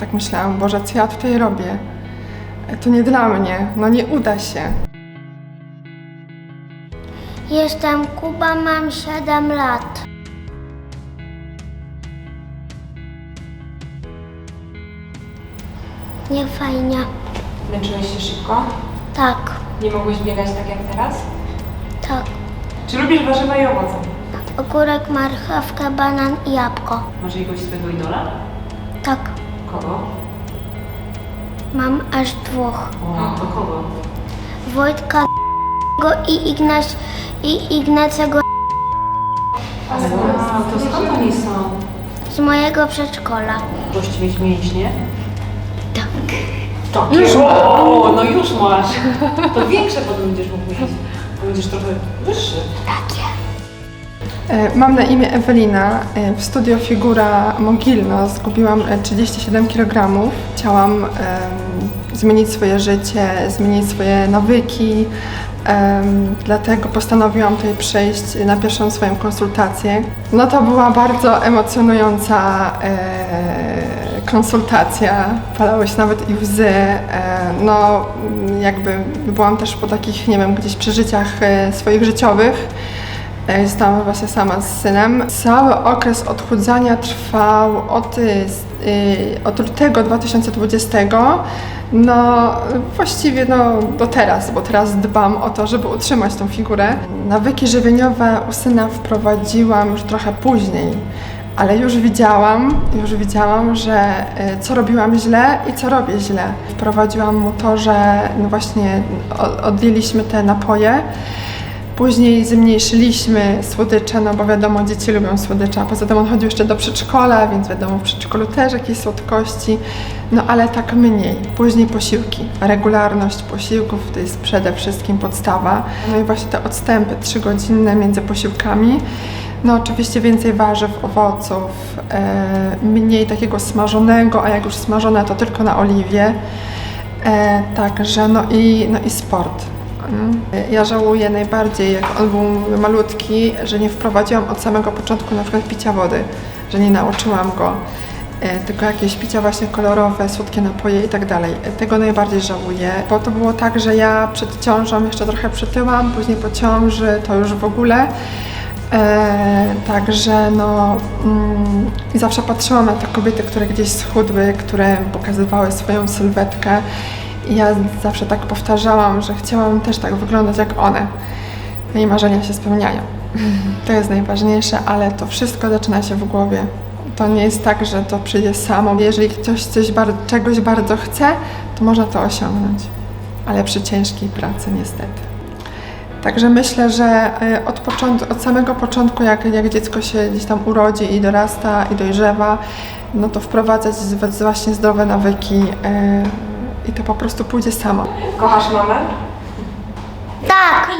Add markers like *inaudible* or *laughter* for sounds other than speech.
Tak myślałam, Boże, co ja tutaj robię? To nie dla mnie, no nie uda się. Jestem Kuba, mam 7 lat. Nie fajnie. Męczyłeś się szybko? Tak, Nie mogłeś biegać tak jak teraz? tak. Czy lubisz warzywa i owoce? Ogórek, marchewkę, banan i jabłko. Masz jakiegoś swojego idola? Tak, Kogo? mam aż dwóch. O, to kogo? Wojtka i Ignac i Ignacego Ale to skąd oni są? z mojego przedszkola. Możesz mieć mięśnie? Tak. To już o, no już masz. To większe potem będziesz mógł mieć. Bo Będziesz trochę wyższy. E, Mam na imię Ewelina. E, W studio Figura Mogilno zgubiłam e, 37 kg. Chciałam zmienić swoje życie, zmienić swoje nawyki. dlatego postanowiłam tutaj przyjść na pierwszą swoją konsultację. No to była bardzo emocjonująca e, konsultacja. Palały się nawet i łzy. E, no jakby byłam też po takich, nie wiem, gdzieś przeżyciach e, swoich życiowych. Zostałam właśnie sama z synem. Cały okres odchudzania trwał od, y, y, od lutego 2020, no właściwie no, do teraz, bo teraz dbam o to, żeby utrzymać tą figurę. Nawyki żywieniowe u syna wprowadziłam już trochę później, ale już widziałam, już widziałam, że y, co robiłam źle i co robię źle. Wprowadziłam mu to, że no właśnie odjęliśmy te napoje, Później zmniejszyliśmy słodycze, no bo wiadomo, dzieci lubią słodycze, poza tym on chodził jeszcze do przedszkola, więc wiadomo, w przedszkolu też jakieś słodkości, no ale tak mniej. Później posiłki. Regularność posiłków to jest przede wszystkim podstawa. No i właśnie te odstępy trzygodzinne między posiłkami. No oczywiście więcej warzyw, owoców, e, mniej takiego smażonego, a jak już smażone to tylko na oliwie. E, także no i, no i sport. Mm. Ja żałuję najbardziej, jak on był malutki, że nie wprowadziłam od samego początku na przykład picia wody, że nie nauczyłam go, e, tylko jakieś picia właśnie kolorowe, słodkie napoje i tak dalej. Tego najbardziej żałuję, bo to było tak, że ja przed ciążą jeszcze trochę przytyłam, później po ciąży to już w ogóle. E, także no mm, zawsze patrzyłam na te kobiety, które gdzieś schudły, które pokazywały swoją sylwetkę ja zawsze tak powtarzałam, że chciałam też tak wyglądać jak one. No i marzenia się spełniają. *laughs* To jest najważniejsze, ale to wszystko zaczyna się w głowie. To nie jest tak, że to przyjdzie samo. Jeżeli ktoś coś czegoś bardzo chce, to można to osiągnąć. Ale przy ciężkiej pracy niestety. Także myślę, że y, od, od samego początku, jak, jak dziecko się gdzieś tam urodzi i dorasta i dojrzewa, no to wprowadzać właśnie zdrowe nawyki y, i to po prostu pójdzie samo. Kochasz mamę? Tak,